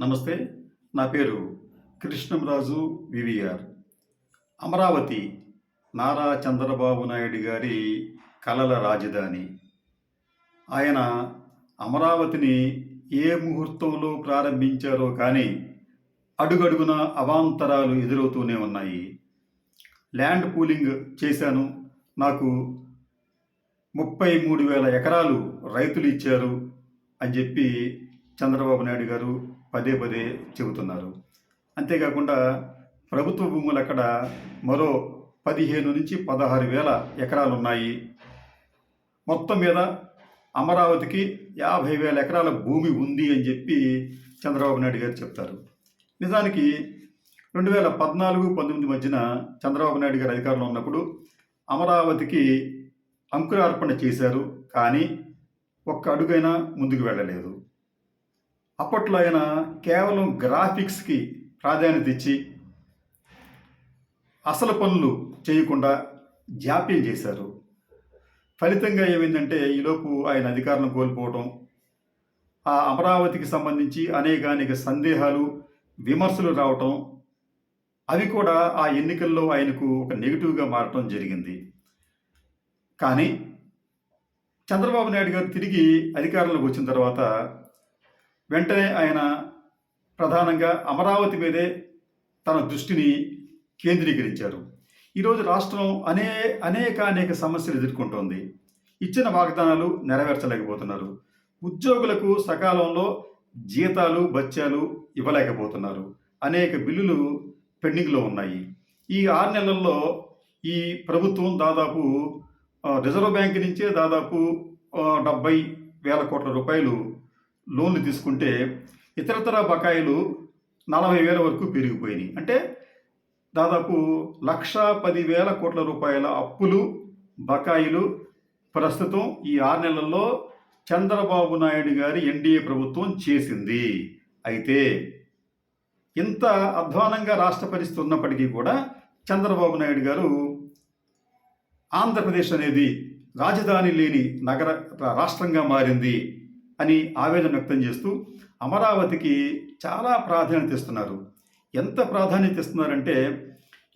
నమస్తే నా పేరు కృష్ణంరాజు వివిఆర్. అమరావతి నారా చంద్రబాబు నాయుడు గారి కలల రాజధాని. ఆయన అమరావతిని ఏ ముహూర్తంలో ప్రారంభించారో కానీ అడుగడుగున అవాంతరాలు ఎదురవుతూనే ఉన్నాయి. ల్యాండ్ పూలింగ్ చేశాను. నాకు ముప్పై మూడు వేల ఎకరాలు రైతులు ఇచ్చారు అని చెప్పి చంద్రబాబు నాయుడు గారు పదే పదే చెబుతున్నారు. అంతేకాకుండా ప్రభుత్వ భూములు అక్కడ మరో పదిహేను నుంచి పదహారు వేల ఎకరాలు ఉన్నాయి. మొత్తం మీద అమరావతికి యాభై వేల ఎకరాల భూమి ఉంది అని చెప్పి చంద్రబాబు నాయుడు గారు చెప్తారు. నిజానికి రెండు వేల పద్నాలుగు పంతొమ్మిది మధ్యన చంద్రబాబు నాయుడు గారు అధికారంలో ఉన్నప్పుడు అమరావతికి అంకురార్పణ చేశారు. కానీ ఒక్క అడుగైనా ముందుకు వెళ్ళలేదు. అప్పట్లో ఆయన కేవలం గ్రాఫిక్స్కి ప్రాధాన్యత ఇచ్చి అసలు పనులు చేయకుండా జాప్యం చేశారు. ఫలితంగా ఏమైందంటే ఈలోపు ఆయన అధికారం కోల్పోవటం ఆ అమరావతికి సంబంధించి అనేక అనేక సందేహాలు విమర్శలు రావటం అవి కూడా ఆ ఎన్నికల్లో ఆయనకు ఒక నెగిటివ్గా మారటం జరిగింది. కానీ చంద్రబాబు నాయుడు గారు తిరిగి అధికారంలోకి వచ్చిన తర్వాత వెంటనే ఆయన ప్రధానంగా అమరావతి మీదే తన దృష్టిని కేంద్రీకరించారు. ఈరోజు రాష్ట్రం అనే అనేక అనేక సమస్యలు ఎదుర్కొంటోంది. ఇచ్చిన వాగ్దానాలు నెరవేర్చలేకపోతున్నారు. ఉద్యోగులకు సకాలంలో జీతాలు బత్యాలు ఇవ్వలేకపోతున్నారు. అనేక బిల్లులు పెండింగ్లో ఉన్నాయి. ఈ ఆరు నెలల్లో ఈ ప్రభుత్వం దాదాపు రిజర్వ్ బ్యాంక్ నుంచే దాదాపు డెబ్బై వేల కోట్ల రూపాయలు లోన్లు తీసుకుంటే ఇతరతర బకాయిలు నలభై వేల వరకు పెరిగిపోయినాయి. అంటే దాదాపు లక్ష పదివేల కోట్ల రూపాయల అప్పులు బకాయిలు ప్రస్తుతం ఈ ఆరు నెలల్లో చంద్రబాబు నాయుడు గారి ఎన్డీఏ ప్రభుత్వం చేసింది. అయితే ఇంత అధ్వానంగా రాష్ట్ర పరిస్థితి ఉన్నప్పటికీ కూడా చంద్రబాబు నాయుడు గారు ఆంధ్రప్రదేశ్ అనేది రాజధాని లేని నగర రాష్ట్రంగా మారింది. అని ఆవేదన వ్యక్తం చేస్తూ అమరావతికి చాలా ప్రాధాన్యత ఇస్తున్నారు. ఎంత ప్రాధాన్యత ఇస్తున్నారంటే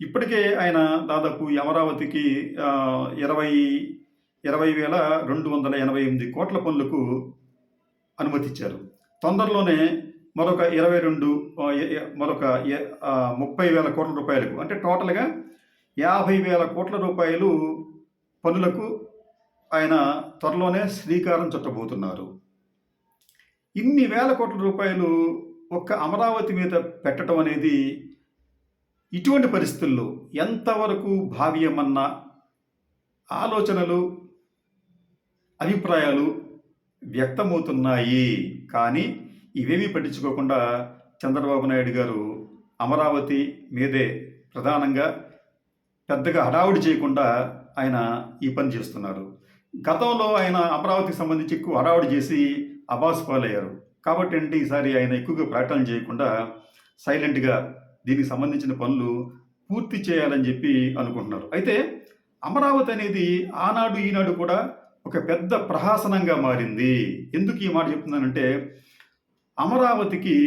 ఇప్పటికే ఆయన దాదాపు అమరావతికి ఇరవై ఇరవై వేల రెండు వందల ఎనభై ఎనిమిది కోట్ల పనులకు అనుమతిచ్చారు తొందరలోనే మరొక ఇరవై రెండు మరొక ముప్పై వేల కోట్ల రూపాయలకు అంటే టోటల్గా యాభై వేల కోట్ల రూపాయలు పనులకు ఆయన త్వరలోనే శ్రీకారం చుట్టబోతున్నారు. ఇన్ని వేల కోట్ల రూపాయలు ఒక్క అమరావతి మీద పెట్టడం అనేది ఇటువంటి పరిస్థితుల్లో ఎంతవరకు భావ్యమన్న ఆలోచనలు అభిప్రాయాలు వ్యక్తమవుతున్నాయి? కానీ ఇవేమీ పట్టించుకోకుండా చంద్రబాబు నాయుడు గారు అమరావతి మీదే ప్రధానంగా పెద్దగా హడావుడి చేయకుండా ఆయన ఈ పని చేస్తున్నారు. గతంలో ఆయన అమరావతికి సంబంధించి ఎక్కువ హడావుడి చేసి అబాస్ పాలయ్యారు. కాబట్టి అంటే ఈసారి ఆయన ఎక్కువగా ప్రకటన చేయకుండా సైలెంట్గా దీనికి సంబంధించిన పనులు పూర్తి చేయాలని చెప్పి అనుకుంటున్నారు. అయితే అమరావతి అనేది ఆనాడు ఈనాడు కూడా ఒక పెద్ద ప్రహాసనంగా మారింది. ఎందుకు ఈ మాట చెప్తున్నానంటే అమరావతికి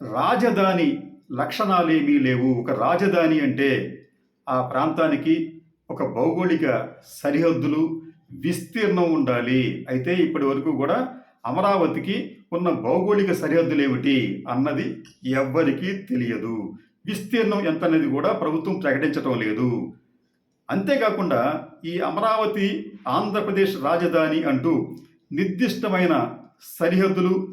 రాజధాని లక్షణాలేమీ లేవు. ఒక రాజధాని అంటే ఆ ప్రాంతానికి ఒక భౌగోళిక సరిహద్దులు విస్తీర్ణం ఉండాలి. అయితే ఇప్పటి వరకు కూడా అమరావతికి ఉన్న భౌగోళిక సరిహద్దులు ఏమిటి అన్నది ఎవ్వరికీ తెలియదు. విస్తీర్ణం ఎంత అనేది కూడా ప్రభుత్వం ప్రకటించడం లేదు. అంతేకాకుండా ఈ అమరావతి ఆంధ్రప్రదేశ్ రాజధాని అంటూ నిర్దిష్టమైన సరిహద్దులు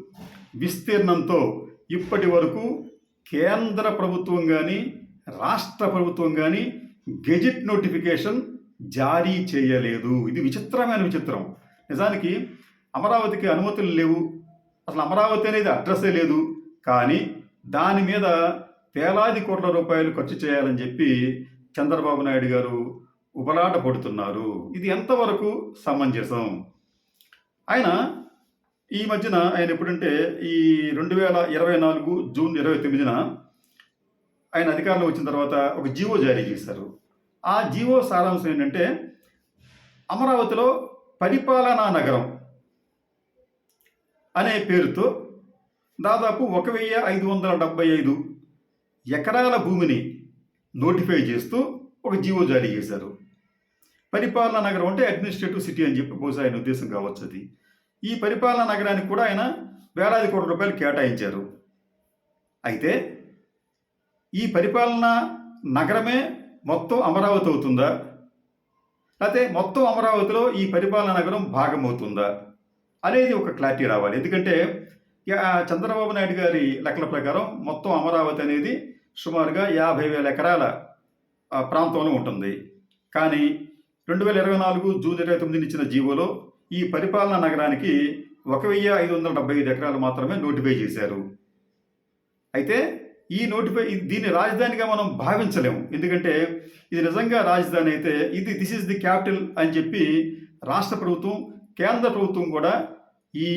విస్తీర్ణంతో ఇప్పటి వరకు కేంద్ర ప్రభుత్వం కానీ రాష్ట్ర ప్రభుత్వం కానీ గెజిట్ నోటిఫికేషన్ జారీ చేయలేదు. ఇది విచిత్రమైన విచిత్రం. నిజానికి అమరావతికి అనుమతులు లేవు. అసలు అమరావతి అనేది అడ్రస్సే లేదు. కానీ దాని మీద వేలాది కోట్ల రూపాయలు ఖర్చు చేయాలని చెప్పి చంద్రబాబు నాయుడు గారు ఉబలాట పడుతున్నారు. ఇది ఎంతవరకు సమంజసం? ఆయన ఈ మధ్యన ఆయన ఎప్పుడంటే ఈ రెండు వేల ఇరవై నాలుగు జూన్ ఇరవై తొమ్మిదిన ఆయన అధికారంలో వచ్చిన తర్వాత ఒక జీవో జారీ చేశారు. ఆ జీవో సారాంశం ఏంటంటే అమరావతిలో పరిపాలనా నగరం అనే పేరుతో దాదాపు ఒక వెయ్యి ఐదు వందల డెబ్బై ఐదు ఎకరాల భూమిని నోటిఫై చేస్తూ ఒక జీవో జారీ చేశారు. పరిపాలనా నగరం అంటే అడ్మినిస్ట్రేటివ్ సిటీ అని చెప్పి బహుశా ఆయన ఉద్దేశం కావచ్చు అది. ఈ పరిపాలనా నగరానికి కూడా ఆయన వేలాది కోట్ల రూపాయలు కేటాయించారు. అయితే ఈ పరిపాలనా నగరమే మొత్తం అమరావతి అవుతుందా? లేకపోతే మొత్తం అమరావతిలో ఈ పరిపాలనా నగరం భాగమవుతుందా? అనేది ఒక క్లారిటీ రావాలి. ఎందుకంటే చంద్రబాబు నాయుడు గారి లెక్కల ప్రకారం మొత్తం అమరావతి అనేది సుమారుగా యాభై వేల ఎకరాల ప్రాంతంలో ఉంటుంది. కానీ రెండు వేల ఇరవై నాలుగు జూన్ ఇరవై తొమ్మిదిని ఇచ్చిన జీవోలో ఈ పరిపాలనా నగరానికి ఒక వెయ్యి ఐదు వందల డెబ్బై ఐదు ఎకరాలు మాత్రమే నోటిఫై చేశారు. అయితే ఈ నోటిఫై దీన్ని రాజధానిగా మనం భావించలేము. ఎందుకంటే ఇది నిజంగా రాజధాని అయితే ఇది దిస్ ఈజ్ ది క్యాపిటల్ అని చెప్పి రాష్ట్ర ప్రభుత్వం కేంద్ర ప్రభుత్వం కూడా ఈ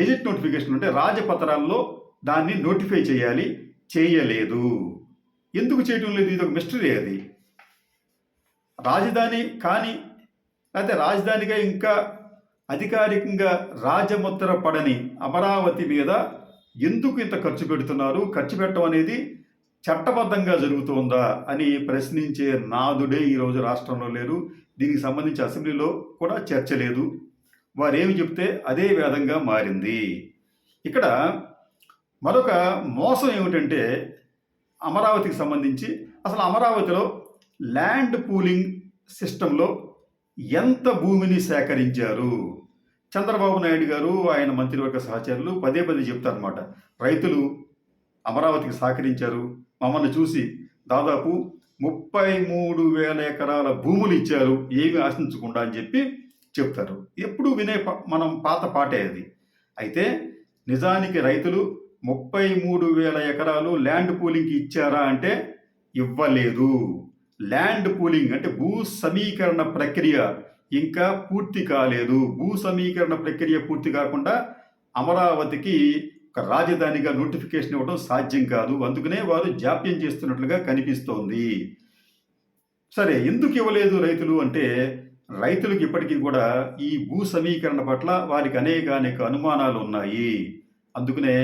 గెజెట్ నోటిఫికేషన్ అంటే రాజపత్రాల్లో దాన్ని నోటిఫై చేయాలి చేయలేదు. ఎందుకు చేయటం లేదు? ఇది ఒక మిస్టరీ అది. రాజధాని కానీ లేకపోతే రాజధానిగా ఇంకా అధికారికంగా రాజముద్ర పడని అమరావతి మీద ఎందుకు ఇంత ఖర్చు పెడుతున్నారు? ఖర్చు పెట్టడం అనేది చట్టబద్ధంగా జరుగుతుందా అని ప్రశ్నించే నాదుడే ఈరోజు రాష్ట్రంలో లేరు. దీనికి సంబంధించి అసెంబ్లీలో కూడా చర్చ లేదు. వారేమి చెప్తే అదే వేదంగా మారింది. ఇక్కడ మరొక మోసం ఏమిటంటే అమరావతికి సంబంధించి అసలు అమరావతిలో ల్యాండ్ పూలింగ్ సిస్టంలో ఎంత భూమిని సేకరించారు? చంద్రబాబు నాయుడు గారు ఆయన మంత్రివర్గ సహచరులు పదే పదే చెప్తారనమాట రైతులు అమరావతికి సహకరించారు. మమ్మల్ని చూసి దాదాపు ముప్పై మూడు వేల ఎకరాల భూములు ఇచ్చారు. ఏమి ఆశించకుండా అని చెప్పి చెప్తారు. ఎప్పుడు వినే మనం పాత పాటే అది. అయితే నిజానికి రైతులు ముప్పై మూడు వేల ఎకరాలు ల్యాండ్ పూలింగ్కి ఇచ్చారా అంటే ఇవ్వలేదు. ల్యాండ్ పూలింగ్ అంటే భూ సమీకరణ ప్రక్రియ ఇంకా పూర్తి కాలేదు. భూ సమీకరణ ప్రక్రియ పూర్తి కాకుండా అమరావతికి ఒక రాజధానిగా నోటిఫికేషన్ ఇవ్వడం సాధ్యం కాదు. అందుకనే వారు జాప్యం చేస్తున్నట్లుగా కనిపిస్తోంది. సరే ఎందుకు ఇవ్వలేదు రైతులు అంటే రైతులకు ఇప్పటికీ కూడా ఈ భూ సమీకరణ పట్ల వారికి అనేక అనేక అనుమానాలు ఉన్నాయి. అందుకనే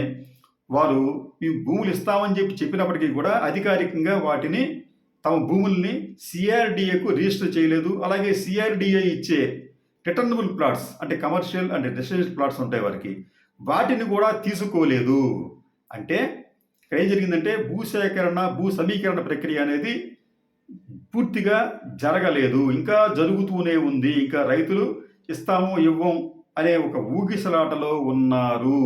వారు ఈ భూములు ఇస్తామని చెప్పి చెప్పినప్పటికీ కూడా అధికారికంగా వాటిని తమ భూముల్ని సిఆర్డిఏకు రిజిస్టర్ చేయలేదు. అలాగే సిఆర్డిఏ ఇచ్చే రిటర్నబుల్ ప్లాట్స్ అంటే కమర్షియల్ అండ్ రెసిడెన్షియల్ ప్లాట్స్ ఉంటాయి వారికి. వాటిని కూడా తీసుకోలేదు. అంటే ఇక్కడ ఏం జరిగిందంటే భూసేకరణ భూ సమీకరణ ప్రక్రియ అనేది పూర్తిగా జరగలేదు. ఇంకా జరుగుతూనే ఉంది. ఇంకా రైతులు ఇస్తాము ఇవ్వం అనే ఒక ఊగిసలాటలో ఉన్నారు.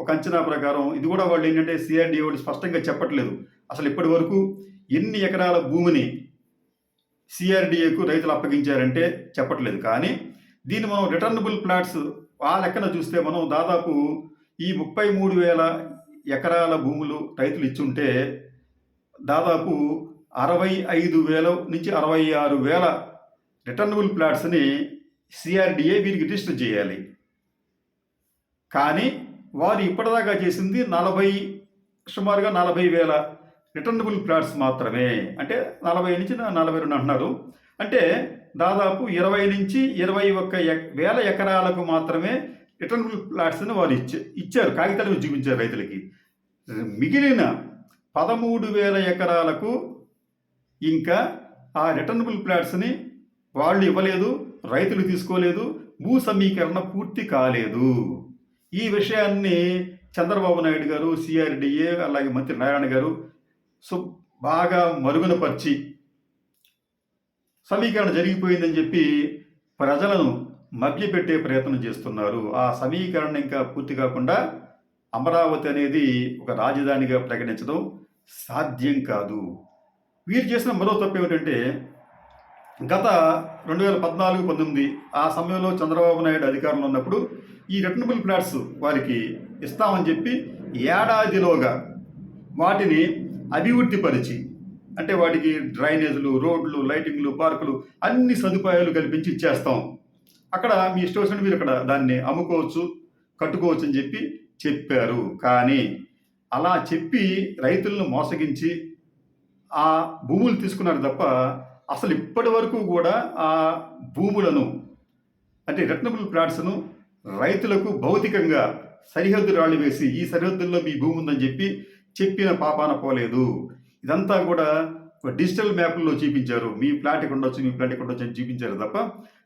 ఒక అంచనా ప్రకారం ఇది కూడా వాళ్ళు ఏంటంటే సిఆర్డీ వాళ్ళు స్పష్టంగా చెప్పట్లేదు. అసలు ఇప్పటి వరకు ఎన్ని ఎకరాల భూమిని సిఆర్డీఏకు రైతులు అప్పగించారంటే చెప్పట్లేదు. కానీ దీన్ని మనం రిటర్నబుల్ ప్లాట్స్ ఆ లెక్కన చూస్తే మనం దాదాపు ఈ ముప్పై మూడు వేల ఎకరాల భూములు రైతులు ఇచ్చుంటే దాదాపు అరవై ఐదు వేల నుంచి అరవై ఆరు వేల రిటర్నబుల్ ప్లాట్స్ని సిఆర్డిఏ వీరికి రిజిస్టర్ చేయాలి. కానీ వారు ఇప్పటిదాకా చేసింది నలభై సుమారుగా నలభై వేల రిటర్నబుల్ ప్లాట్స్ మాత్రమే. అంటే నలభై నుంచి నలభై రెండు అంటున్నారు. అంటే దాదాపు ఇరవై నుంచి ఇరవై ఒక్క వేల ఎకరాలకు మాత్రమే రిటర్నబుల్ ప్లాట్స్ని వారు ఇచ్చే ఇచ్చారు. కాగితాలు చూపించారు రైతులకి. మిగిలిన పదమూడు వేల ఎకరాలకు ఇంకా ఆ రిటర్నబుల్ ప్లాట్స్ని వాళ్ళు ఇవ్వలేదు రైతులు తీసుకోలేదు భూ సమీకరణ పూర్తి కాలేదు. ఈ విషయాన్ని చంద్రబాబు నాయుడు గారు సిఆర్డిఏ అలాగే మంత్రి నారాయణ గారు సో బాగా మరుగునపరిచి సమీకరణ జరిగిపోయిందని చెప్పి ప్రజలను మభ్యపెట్టే ప్రయత్నం చేస్తున్నారు. ఆ సమీకరణ ఇంకా పూర్తి కాకుండా అమరావతి అనేది ఒక రాజధానిగా ప్రకటించడం సాధ్యం కాదు. వీరు చేసిన మరో తప్పు ఏమిటంటే గత రెండు వేల పద్నాలుగు పంతొమ్మిది ఆ సమయంలో చంద్రబాబు నాయుడు అధికారంలో ఉన్నప్పుడు ఈ రిటర్నబుల్ ఫ్లాట్స్ వారికి ఇస్తామని చెప్పి ఏడాదిలోగా వాటిని అభివృద్ధిపరిచి అంటే వాటికి డ్రైనేజీలు రోడ్లు లైటింగ్లు పార్కులు అన్ని సదుపాయాలు కల్పించి ఇచ్చేస్తాం. అక్కడ మీ ఇష్టం మీరు అక్కడ దాన్ని అమ్ముకోవచ్చు కట్టుకోవచ్చు అని చెప్పి చెప్పారు. కానీ అలా చెప్పి రైతులను మోసగించి ఆ భూములు తీసుకున్నారు తప్ప అసలు ఇప్పటి వరకు కూడా ఆ భూములను అంటే రిటర్నబుల్ ప్లాట్స్ను రైతులకు భౌతికంగా సరిహద్దు రాళ్ళు వేసి ఈ సరిహద్దుల్లో మీ భూమి ఉందని చెప్పి చెప్పిన పాపాన పోలేదు. ఇదంతా కూడా డిజిటల్ మ్యాప్లో చూపించారు. మీ ఫ్లాట్ ఇక్కడ ఉండొచ్చు మీ ఫ్లాట్ ఇక్కడ ఉండొచ్చు అని చూపించారు తప్ప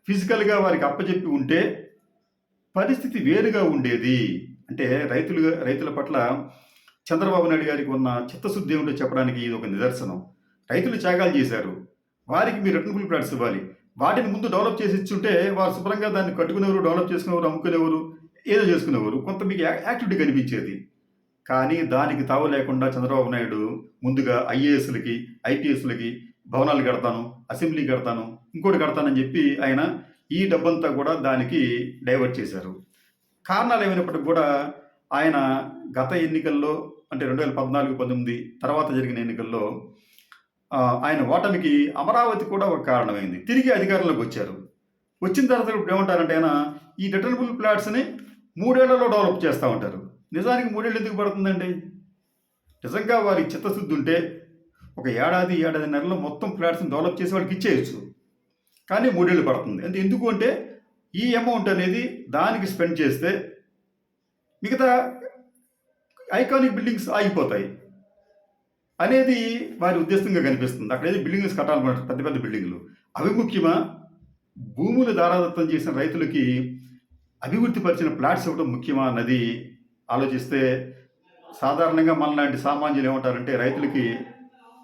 ఫిజికల్గా వారికి అప్పచెప్పి ఉంటే పరిస్థితి వేరుగా ఉండేది. అంటే రైతులుగా రైతుల పట్ల చంద్రబాబు నాయుడు గారికి ఉన్న చిత్తశుద్ధి ఏమిటో చెప్పడానికి ఇది ఒక నిదర్శనం. రైతులు త్యాగాలు చేశారు. వారికి మీరు రిటర్నబుల్ ప్లాట్స్ ఇవ్వాలి. వాటిని ముందు డెవలప్ చేసి ఇచ్చుంటే వారు శుభ్రంగా దాన్ని కట్టుకునేవారు డెవలప్ చేసుకునేవారు అమ్ముకునేవారు ఏదో చేసుకునేవారు. కొంత మీకు యాక్టివిటీ కనిపించేది. కానీ దానికి తావు లేకుండా చంద్రబాబు నాయుడు ముందుగా ఐఏఎస్లకి ఐపీఎస్లకి భవనాలు కడతాను అసెంబ్లీ కడతాను ఇంకోటి కడతానని చెప్పి ఆయన ఈ డబ్బంతా కూడా దానికి డైవర్ట్ చేశారు. కారణాలు ఏమైనప్పటికి కూడా ఆయన గత ఎన్నికల్లో అంటే రెండు వేల పద్నాలుగు పంతొమ్మిది తర్వాత జరిగిన ఎన్నికల్లో ఆయన ఓటమికి అమరావతి కూడా ఒక కారణమైంది. తిరిగి అధికారంలోకి వచ్చారు. వచ్చిన తర్వాత ఇప్పుడు ఏమంటారంటే ఆయన ఈ రిటర్నబుల్ ప్లాట్స్ని మూడేళ్ళలో డెవలప్ చేస్తూ ఉంటారు. నిజానికి మూడేళ్ళు ఎందుకు పడుతుందండి? నిజంగా వారికి చిత్తశుద్ధి ఉంటే ఒక ఏడాది ఏడాది నెలలో మొత్తం ప్లాట్స్ని డెవలప్ చేసి వాళ్ళకి ఇచ్చేయచ్చు. కానీ మూడేళ్ళు పడుతుంది. అంటే ఎందుకు అంటే ఈ అమౌంట్ అనేది దానికి స్పెండ్ చేస్తే మిగతా ఐకానిక్ బిల్డింగ్స్ ఆగిపోతాయి. అనేది వారి ఉద్దేశంగా కనిపిస్తుంది. అక్కడ ఏదో బిల్డింగ్స్ కట్టాలన్నమాట పెద్ద పెద్ద బిల్డింగ్లు అవి ముఖ్యమా? భూములు దారాదత్తం చేసిన రైతులకి అభివృద్ధి పరిచిన ప్లాట్స్ ఇవ్వడం ముఖ్యమా అన్నది ఆలోచిస్తే సాధారణంగా మనలాంటి సామాన్యులు ఏమంటారంటే రైతులకి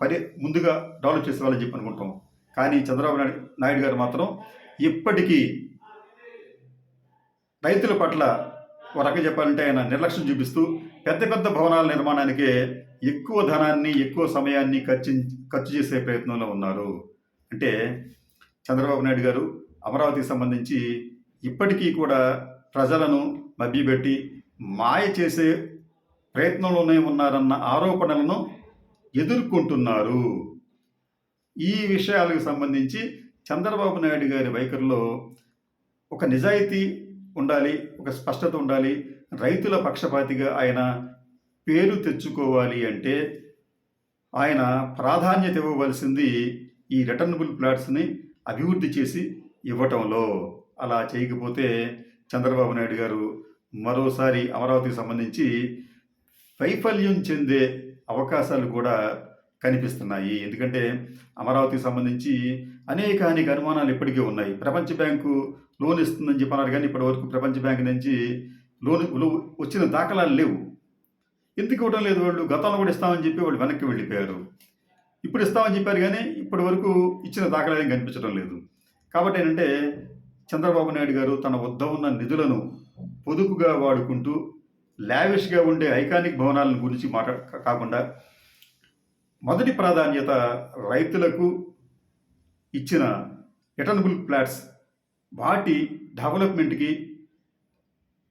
పరి ముందుగా డెవలప్ చేసే వాళ్ళని చెప్పి అనుకుంటాం. కానీ చంద్రబాబు నాయుడు నాయుడు గారు మాత్రం ఇప్పటికీ రైతుల పట్ల ఒక రకంగా చెప్పాలంటే ఆయన నిర్లక్ష్యం చూపిస్తూ పెద్ద పెద్ద భవనాల నిర్మాణానికే ఎక్కువ ధనాన్ని ఎక్కువ సమయాన్ని ఖర్చు ఖర్చు చేసే ప్రయత్నంలో ఉన్నారు. అంటే చంద్రబాబు నాయుడు గారు అమరావతికి సంబంధించి ఇప్పటికీ కూడా ప్రజలను మభ్యపెట్టి మాయ చేసే ప్రయత్నంలోనే ఉన్నారన్న ఆరోపణలను ఎదుర్కొంటున్నారు. ఈ విషయాలకు సంబంధించి చంద్రబాబు నాయుడు గారి వైఖరిలో ఒక నిజాయితీ ఉండాలి ఒక స్పష్టత ఉండాలి. రైతుల పక్షపాతిగా ఆయన పేరు తెచ్చుకోవాలి అంటే ఆయన ప్రాధాన్యత ఇవ్వవలసింది ఈ రిటర్నబుల్ ప్లాట్స్ని అభివృద్ధి చేసి ఇవ్వటంలో. అలా చేయకపోతే చంద్రబాబు నాయుడు గారు మరోసారి అమరావతికి సంబంధించి వైఫల్యం చెందే అవకాశాలు కూడా కనిపిస్తున్నాయి. ఎందుకంటే అమరావతికి సంబంధించి అనేక అనేక అనుమానాలు ఇప్పటికీ ఉన్నాయి. ప్రపంచ బ్యాంకు లోన్ ఇస్తుందని చెప్పన్నారు కానీ ఇప్పటి వరకు ప్రపంచ బ్యాంకు నుంచి లోన్ వచ్చిన దాఖలాలు లేవు. ఎందుకు ఇవ్వడం లేదు వాళ్ళు? గతంలో కూడా ఇస్తామని చెప్పి వాళ్ళు వెనక్కి వెళ్ళిపోయారు. ఇప్పుడు ఇస్తామని చెప్పారు కానీ ఇప్పటి వరకు ఇచ్చిన దాఖలాలు కనిపించడం లేదు. కాబట్టి ఏంటంటే చంద్రబాబు నాయుడు గారు తన వద్ద ఉన్న నిధులను పొదుపుగా వాడుకుంటూ లావిష్గా ఉండే ఐకానిక్ భవనాలను గురించి మాట్లా కాకుండా మొదటి ప్రాధాన్యత రైతులకు ఇచ్చిన ఎటర్నబుల్ ప్లాట్స్ వాటి డెవలప్మెంట్కి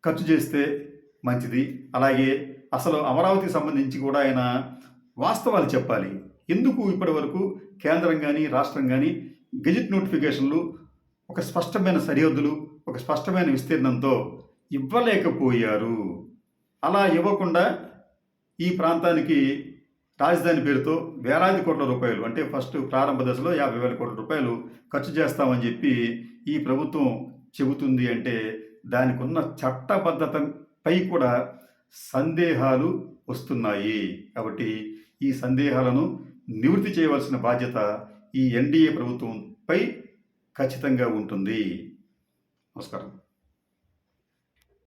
ఖర్చు చేస్తే మంచిది. అలాగే అసలు అమరావతికి సంబంధించి కూడా ఆయన వాస్తవాలు చెప్పాలి. ఎందుకు ఇప్పటి వరకు కేంద్రం కానీ రాష్ట్రం కానీ గెజిట్ నోటిఫికేషన్లు ఒక స్పష్టమైన సరిహద్దులు ఒక స్పష్టమైన విస్తీర్ణంతో ఇవ్వలేకపోయారు. అలా ఇవ్వకుండా ఈ ప్రాంతానికి రాజధాని పేరుతో వేలాది కోట్ల రూపాయలు అంటే ఫస్ట్ ప్రారంభ దశలో యాభై వేల కోట్ల రూపాయలు ఖర్చు చేస్తామని చెప్పి ఈ ప్రభుత్వం చెబుతుంది అంటే దానికి ఉన్న చట్టబద్ధతపై కూడా సందేహాలు వస్తున్నాయి. కాబట్టి ఈ సందేహాలను నివృత్తి చేయవలసిన బాధ్యత ఈ ఎన్డీఏ ప్రభుత్వంపై ఖచ్చితంగా ఉంటుంది. నమస్కారం.